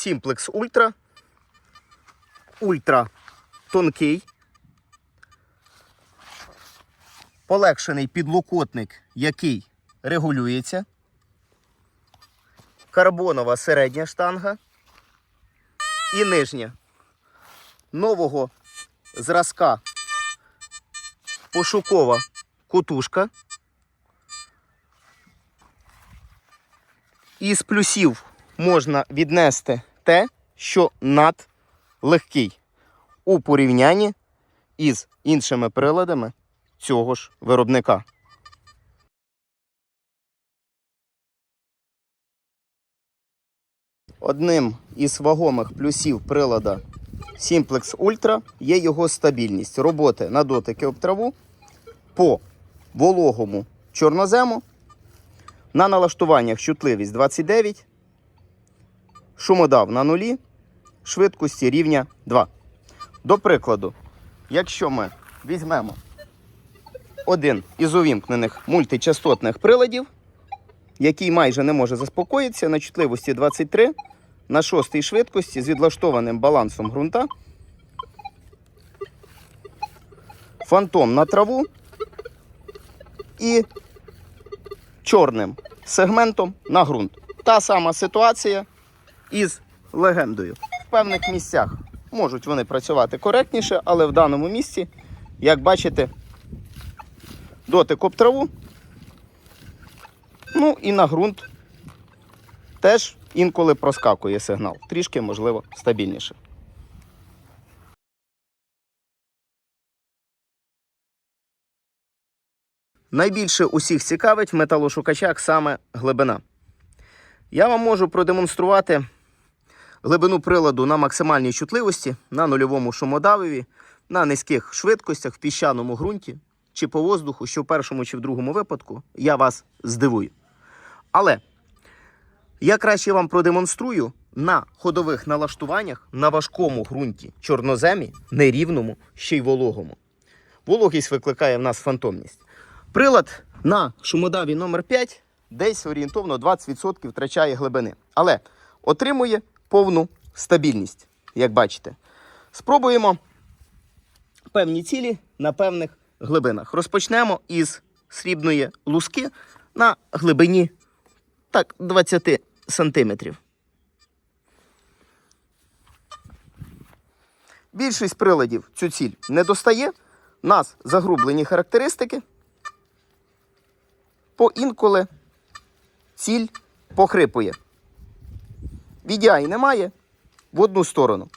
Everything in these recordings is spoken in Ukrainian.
Simplex Ultra. Ультра тонкий. Полегшений підлокотник, який регулюється. Карбонова середня штанга і нижня. Нового зразка пошукова кутушка. Із плюсів можна віднести те, що надлегкий у порівнянні із іншими приладами цього ж виробника. Одним із вагомих плюсів прилада Simplex Ultra є його стабільність роботи на дотики об траву по вологому чорнозему. На налаштуваннях чутливість 29, шумодав на нулі, швидкості рівня 2. До прикладу, якщо ми візьмемо один із увімкнених мультичастотних приладів, який майже не може заспокоїтися на чутливості 23 на шостій швидкості з відлаштованим балансом ґрунта. Фантом на траву і чорним сегментом на ґрунт. Та сама ситуація із легендою. В певних місцях можуть вони працювати коректніше, але в даному місці, як бачите, дотик об траву. Ну і на ґрунт теж інколи проскакує сигнал. Трішки, можливо, стабільніше. Найбільше усіх цікавить в металошукачах саме глибина. Я вам можу продемонструвати глибину приладу на максимальній чутливості, на нульовому шумодавиві, на низьких швидкостях в піщаному ґрунті чи по воздуху, що в першому чи в другому випадку я вас здивую. Але я краще вам продемонструю на ходових налаштуваннях на важкому ґрунті, чорноземі, нерівному, ще й вологому. Вологість викликає в нас фантомність. Прилад на шумодаві номер 5 десь орієнтовно 20% втрачає глибини, але отримує повну стабільність, як бачите. Спробуємо певні цілі на певних глибинах. Розпочнемо із срібної луски на глибині так, 20 сантиметрів. Більшість приладів цю ціль не достає. У нас загрублені характеристики. По інколи ціль похрипує. VDI немає в одну сторону.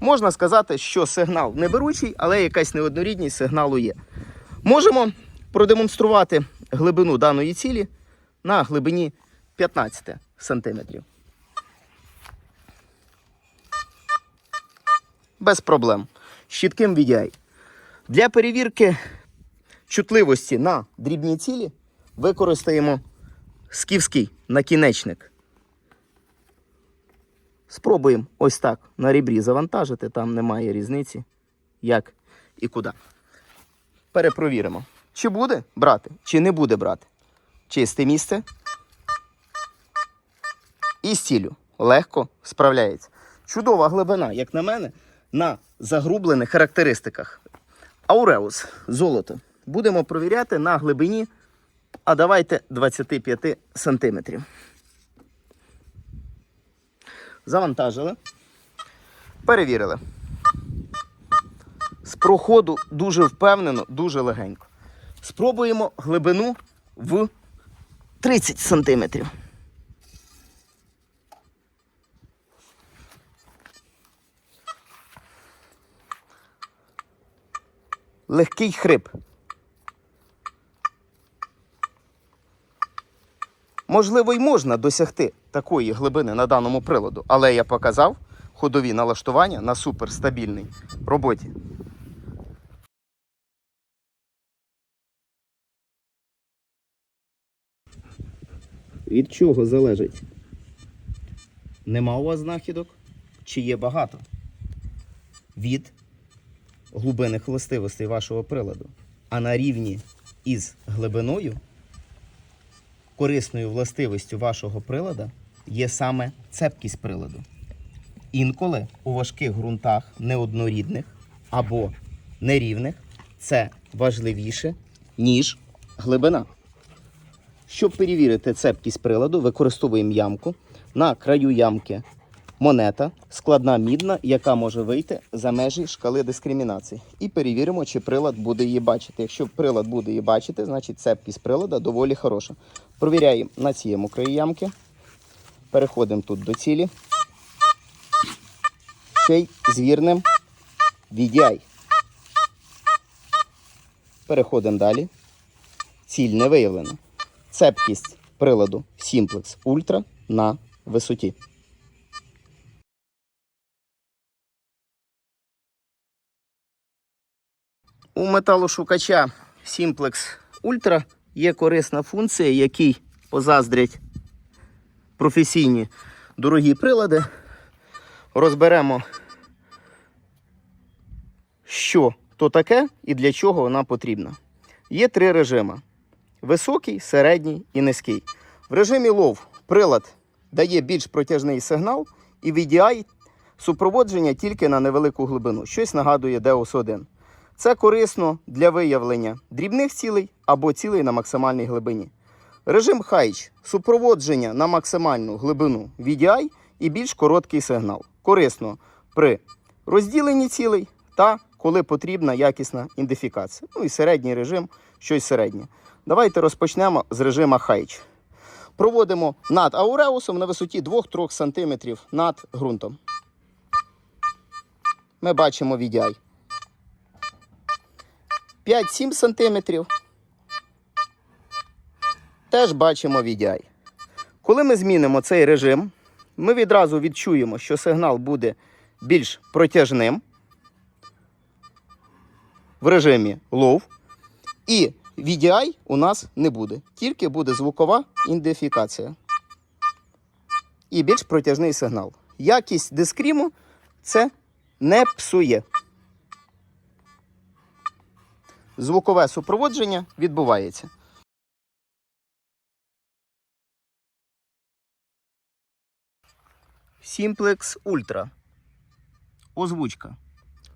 Можна сказати, що сигнал не беручий, але якась неоднорідність сигналу є. Можемо продемонструвати глибину даної цілі на глибині 15 см. Без проблем. Чітким VDI. Для перевірки чутливості на дрібні цілі використаємо скіфський накінечник. Спробуємо ось так на ребрі завантажити, там немає різниці, як і куди. Перепровіримо, чи буде брати, чи не буде брати. Чисте місце. І з цілю легко справляється. Чудова глибина, як на мене, на загрублених характеристиках. Ауреус, золото. Будемо провіряти на глибині, а давайте 25 сантиметрів. Завантажили. Перевірили. З проходу дуже впевнено, дуже легенько. Спробуємо глибину в 30 сантиметрів. Легкий хрип. Можливо, й можна досягти такої глибини на даному приладу, але я показав ходові налаштування на суперстабільній роботі. Від чого залежить? Нема у вас знахідок? Чи є багато? Від глибинних властивостей вашого приладу. А на рівні із глибиною корисною властивістю вашого прилада є саме цепкість приладу. Інколи у важких ґрунтах неоднорідних або нерівних це важливіше, ніж глибина. Щоб перевірити цепкість приладу, використовуємо ямку. На краю ямки монета, складна мідна, яка може вийти за межі шкали дискримінації. І перевіримо, чи прилад буде її бачити. Якщо прилад буде її бачити, значить цепкість прилада доволі хороша. Провіряємо на цьому краї ямки. Переходимо тут до цілі. Ще й звірним VDI. Переходимо далі. Ціль не виявлена. Цепкість приладу Simplex Ultra на висоті. У металошукача Simplex Ultra є корисна функція, якій позаздрять професійні дорогі прилади. Розберемо, що то таке і для чого вона потрібна. Є три режими: високий, середній і низький. В режимі лов прилад дає більш протяжний сигнал, і VDI супроводження тільки на невелику глибину. Щось нагадує DOS 1. Це корисно для виявлення дрібних цілей або цілей на максимальній глибині. Режим Хайч супроводження на максимальну глибину VDI і більш короткий сигнал. Корисно при розділенні цілей та коли потрібна якісна ідентифікація. Ну і середній режим щось середнє. Давайте розпочнемо з режима Хайч. Проводимо над ауреусом на висоті 2-3 см над ґрунтом. Ми бачимо VDI. 5-7 см. Теж бачимо VDI. Коли ми змінимо цей режим, ми відразу відчуємо, що сигнал буде більш протяжним в режимі LOW. І VDI у нас не буде. Тільки буде звукова ідентифікація. І більш протяжний сигнал. Якість дискріму це не псує. Звукове супроводження відбувається. Simplex Ultra. Озвучка.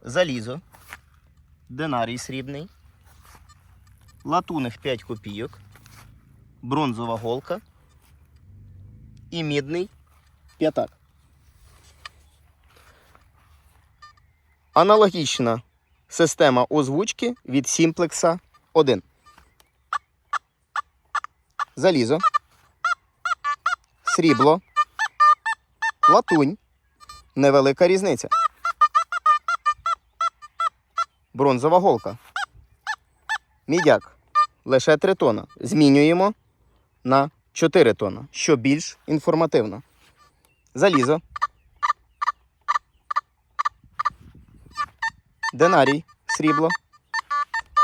Залізо. Динарій срібний. Латуних 5 копійок. Бронзова голка. І мідний п'ятак. Аналогічна система озвучки від Simplex 1. Залізо. Срібло. Латунь. Невелика різниця. Бронзова голка. Мідяк. Лише 3 тона. Змінюємо на 4 тона, що більш інформативно. Залізо. Динарій. Срібло.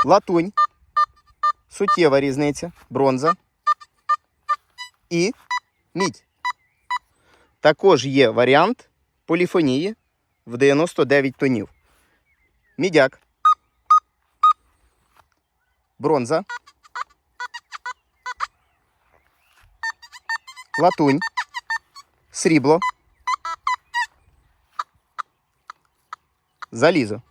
Латунь. Суттєва різниця. Бронза. І мідь. Також є варіант поліфонії в 99 тонів. Мідяк. Бронза. Латунь. Срібло. Залізо.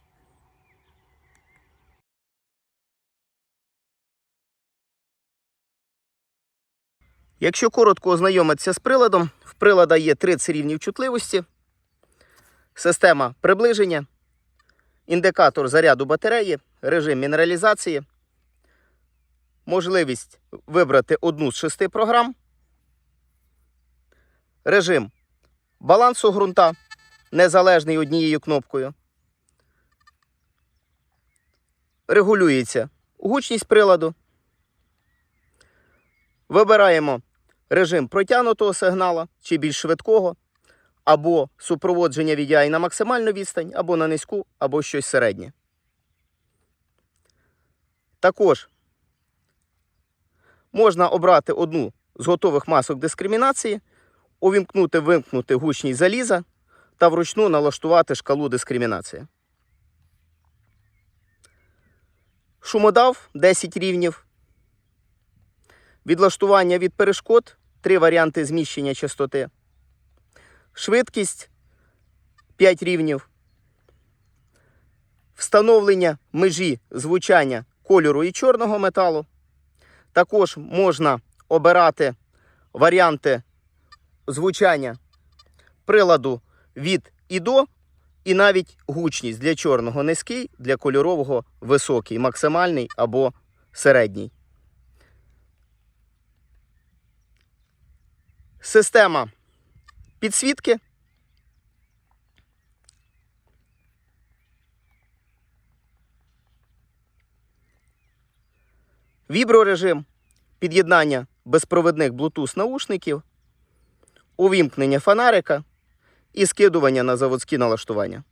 Якщо коротко ознайомитися з приладом, в прилада є 30 рівнів чутливості, система приближення, індикатор заряду батареї, режим мінералізації, можливість вибрати одну з шести програм, режим балансу ґрунта, незалежний однією кнопкою. Регулюється гучність приладу. Вибираємо режим протягнутого сигнала чи більш швидкого, або супроводження VDI на максимальну відстань, або на низьку, або щось середнє. Також можна обрати одну з готових масок дискримінації, увімкнути вимкнути гучність заліза та вручну налаштувати шкалу дискримінації. Шумодав 10 рівнів. Відлаштування від перешкод, три варіанти зміщення частоти. Швидкість 5 рівнів. Встановлення межі звучання кольору і чорного металу. Також можна обирати варіанти звучання приладу від і до, і навіть гучність для чорного низький, для кольорового високий, максимальний або середній. Система підсвітки. Віброрежим, під'єднання безпровідних Bluetooth наушників, увімкнення фонарика і скидування на заводські налаштування.